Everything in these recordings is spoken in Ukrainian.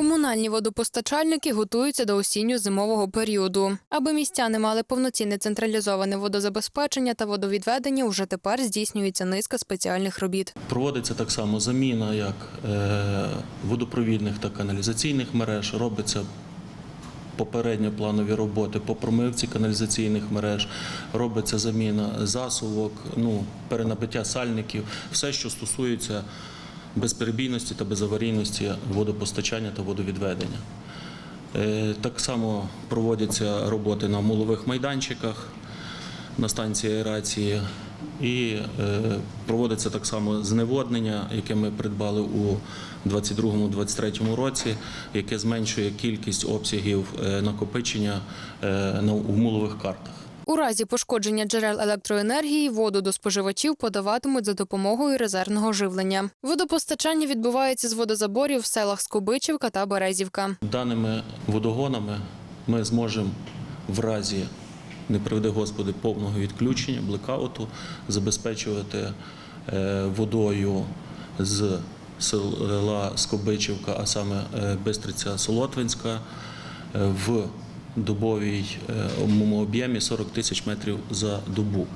Комунальні водопостачальники готуються до осінньо-зимового періоду. Аби містяни мали повноцінне централізоване водозабезпечення та водовідведення, уже тепер здійснюється низка спеціальних робіт. Проводиться так само заміна як е, водопровідних та каналізаційних мереж, робиться попередньо планові роботи по промивці каналізаційних мереж, робиться заміна засувок, ну, перенабиття сальників, все, що стосується безперебійності та безаварійності водопостачання та водовідведення. Е, Так само проводяться роботи на мулових майданчиках, на станції аерації. І е, проводиться так само зневоднення, яке ми придбали у 2022-2023 році, яке зменшує кількість обсягів е, накопичення на у мулових картах. У разі пошкодження джерел електроенергії воду до споживачів подаватимуть за допомогою резервного живлення. Водопостачання відбувається з водозаборів в селах Скобичівка та Березівка. Даними водогонами ми зможемо в разі, не приведи Господи, повного відключення, блекауту, забезпечувати е, водою з села Скобичівка, а саме е, Бистриця Солотвинська, е, в добовій е, об'ємі 40 тисяч метрів за добу.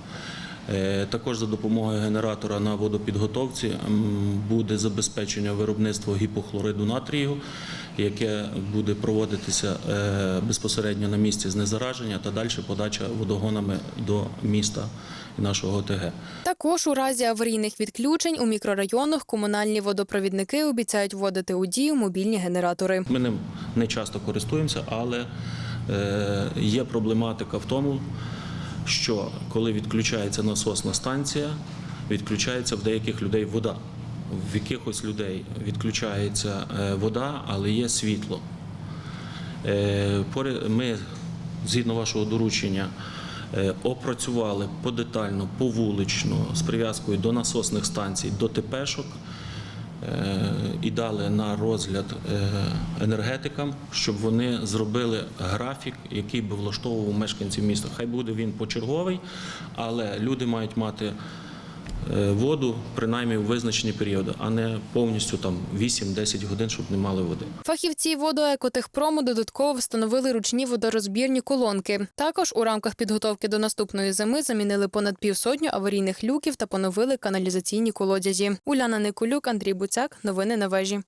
Е, Також за допомогою генератора на водопідготовці буде забезпечення виробництва гіпохлориду натрію, яке буде проводитися е, безпосередньо на місці знезараження та далі подача водогонами до міста і нашого ОТГ. Також у разі аварійних відключень у мікрорайонах комунальні водопровідники обіцяють вводити у дію мобільні генератори. Ми ним не часто користуємося, але є проблематика в тому, що коли відключається насосна станція, відключається в деяких людей вода. В якихось людей відключається е, вода, але є світло. Е, Ми, згідно вашого доручення, е, опрацювали подетально, повулично з прив'язкою до насосних станцій, до ТПшок е, і дали на розгляд е, енергетикам, щоб вони зробили графік, який би влаштовував мешканців міста. Хай буде він почерговий, але люди мають мати воду принаймні у визначені періоди, а не повністю там 8-10 годин, щоб не мали води. Фахівці водоекотехпрому додатково встановили ручні водорозбірні колонки. Також у рамках підготовки до наступної зими замінили понад півсотню аварійних люків та поновили каналізаційні колодязі. Уляна Никулюк, Андрій Буцяк. Новини на вежі.